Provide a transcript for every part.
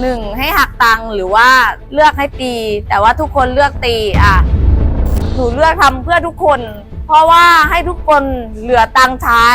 หนึ่งให้หักตังค์หรือว่าเลือกให้ตี แต่ว่าทุกคนเลือกตีอะหนูเลือกทำเพื่อทุกคน เพราะว่าให้ทุกคนเหลือตังค์ใช้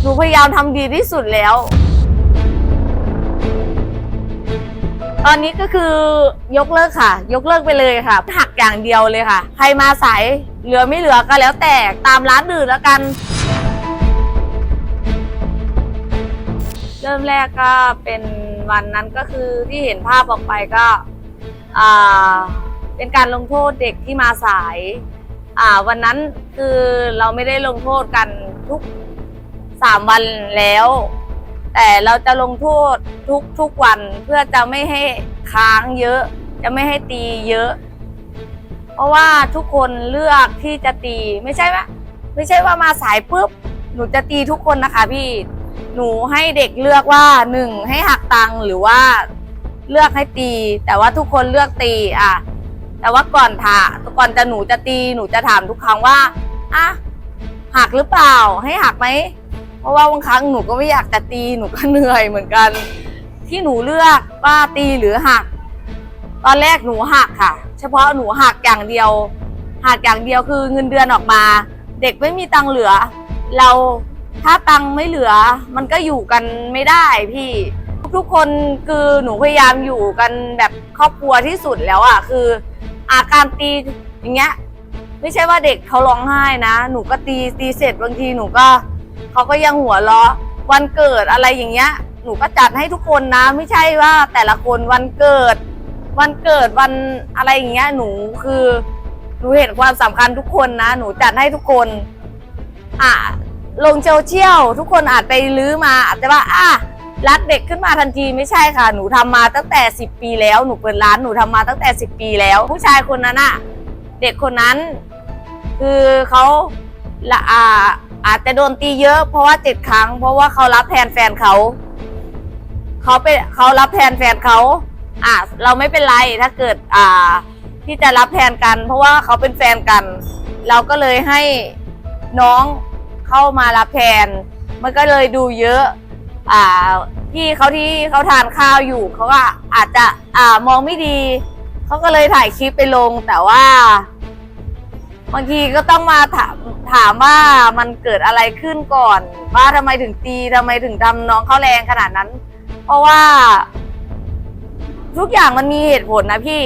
หนูพยายามทำดีที่สุดแล้ว ตอนนี้ก็คือยกเลิกค่ะ ยกเลิกไปเลยค่ะ หักอย่างเดียวเลยค่ะ ใครมาสายเหลือไม่เหลือก็แล้วแต่ตามร้านอื่นแล้วกันเริ่มแรกก็เป็น วันนั้นก็คือที่เห็นภาพออกไปก็เป็นการลงโทษเด็กที่มาสายวันนั้นคือเราไม่ได้ลงโทษกันทุกสามวันแล้ว แต่เราจะลงโทษทุกทุกวันเพื่อจะไม่ให้ค้างเยอะ จะไม่ให้ตีเยอะ เพราะว่าทุกคนเลือกที่จะตีไม่ใช่ว่าไม่ใช่ว่ามาสายปุ๊บหนูจะตีทุกคนนะคะพี่ หนูให้เด็กเลือกว่าหนึ่งให้หักตังหรือว่าเลือกให้ตี แต่ว่าทุกคนเลือกตีอะ แต่ว่าก่อนถาก่อนจะหนูจะตีหนูจะถามทุกครั้งว่าอะหักหรือเปล่าให้หักไหมเพราะว่าบางครั้งหนูก็ไม่อยากจะตีหนูก็เหนื่อยเหมือนกัน ที่หนูเลือกว่าตีหรือหัก ตอนแรกหนูหักค่ะ เฉพาะหนูหักอย่างเดียวหักอย่างเดียวคือเงินเดือนออกมา เด็กไม่มีตังค์เหลือ เรา ถ้าตังค์ไม่เหลือ มันก็อยู่กันไม่ได้พี่ ทุกคนคือหนูพยายามอยู่กันแบบครอบครัวที่สุดแล้วอะคือ อาการตีอย่างเงี้ย ไม่ใช่ว่าเด็กเขาร้องไห้นะ หนูก็ตีตีเสร็จบางทีหนูก็เขาก็ยังหัวเราะวันเกิดอะไรอย่างเงี้ย หนูก็จัดให้ทุกคนนะ ไม่ใช่ว่าแต่ละคนวันเกิด วันเกิดวันอะไรอย่างเงี้ย หนูคือหนูเห็นความสำคัญทุกคนนะ หนูจัดให้ทุกคน อะ ลงโซเชียลทุกคนอาจไปลื้อมาอาจจะว่าอะรักเด็กขึ้นมาทันทีไม่ใช่ค่ะ หนูทำมาตั้งแต่ 10 ปีแล้ว หนูเปิดร้านหนูทำมาตั้งแต่ 10 ปีแล้ว ผู้ชายคนนั้นอะเด็กคนนั้น คือเขาละอ่าอาจจะโดนตีเยอะเพราะว่าเจ็ดครั้ง เพราะว่าเขารับแทนแฟนเขาเขาเป็นเขารับแทนแฟนเขาอะเราไม่เป็นไรถ้าเกิดอ่าที่จะรับแทนกัน เพราะว่าเขาเป็นแฟนกัน เราก็เลยให้น้อง เข้ามารับแทน มันก็เลยดูเยอะ อ่าพี่เขาที่เขาทานข้าวอยู่เขาก็อาจจะอ่ามองไม่ดีเขาก็เลยถ่ายคลิปไปลง แต่ว่าบางทีก็ต้องมาถามถามว่ามันเกิดอะไรขึ้นก่อน ว่าทำไมถึงตีทำไมถึงทำน้องเขาแรงขนาดนั้น เพราะว่า ทุกอย่างมันมีเหตุผลนะพี่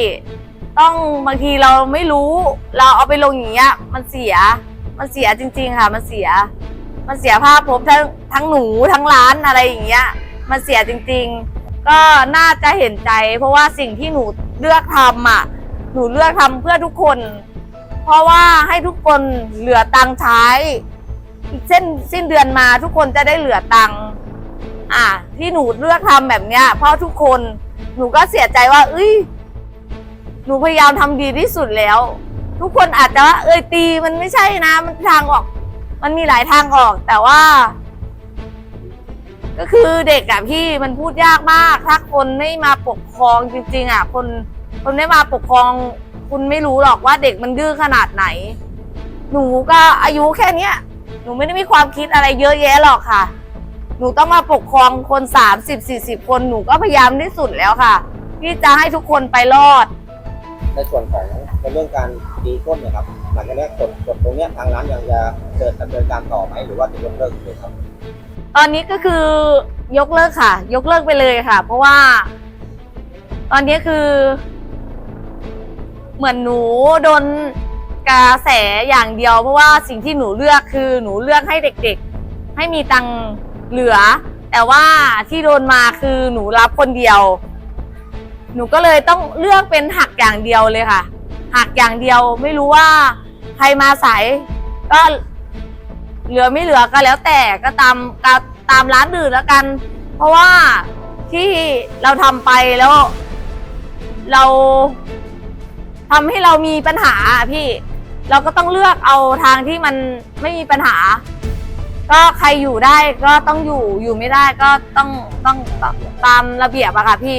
ต้องบางทีเราไม่รู้ เราเอาไปลงอย่างเงี้ย มันเสีย มันเสียจริง ๆ ค่ะ มันเสีย มันเสียภาพผมทั้งทั้งหนูทั้งร้านอะไรอย่างเงี้ย มันเสียจริง ๆ ก็น่าจะเห็นใจ เพราะว่าสิ่งที่หนูเลือกทำอะ หนูเลือกทำเพื่อทุกคน เพราะว่าให้ทุกคนเหลือตังค์ใช้อีกเส้นสิ้นเดือนมาทุกคนจะได้เหลือตังค์อะที่หนูเลือกทำแบบเนี้ย เพราะทุกคนหนูก็เสียใจว่า เอ้ย หนูพยายามทำดีที่สุดแล้ว ทุกคนอาจจะว่าเอ้ยตีมันไม่ใช่นะ มันทางออก มันมีหลายทางออก แต่ว่า ก็คือเด็กอะพี่มันพูดยากมาก ถ้าคนไม่มาปกครองจริง ๆอะคนคนไม่มาปกครอง คุณไม่รู้หรอกว่าเด็กมันดื้อขนาดไหน หนูก็อายุแค่เนี้ยหนูไม่ได้มีความคิดอะไรเยอะแยะหรอกค่ะ หนูต้องมาปกครองคนสามสิบสี่สิบคนหนูก็พยายามที่สุดแล้วค่ะ ที่จะให้ทุกคนไปรอด ในส่วนของในเรื่องการตีก้นเนี่ยครับหลังจากนี้กฎกฎตรงเนี้ยทางร้านยังจะเดินดำเนินการต่อไหมหรือว่าจะยกเลิกเลยครับ ตอนนี้ก็คือยกเลิกค่ะ ยกเลิกไปเลยค่ะ เพราะว่า ตอนนี้คือ เหมือนหนูโดนกระแสอย่างเดียว เพราะว่าสิ่งที่หนูเลือกคือหนูเลือกให้เด็กๆ ให้มีตังค์เหลือ แต่ว่าที่โดนมาคือหนูรับคนเดียว หนูก็เลยต้องเลือกเป็นหักอย่างเดียวเลยค่ะ หักอย่างเดียวไม่รู้ว่าใครมาสายก็เหลือไม่เหลือก็แล้วแต่ก็ตามตามตามร้านอื่นแล้วกัน เพราะว่าที่เราทำไปแล้ว เราทำให้เรามีปัญหาพี่ เราก็ต้องเลือกเอาทางที่มันไม่มีปัญหา ก็ใครอยู่ได้ก็ต้องอยู่อยู่ไม่ได้ก็ต้องต้องตามระเบียบอะค่ะพี่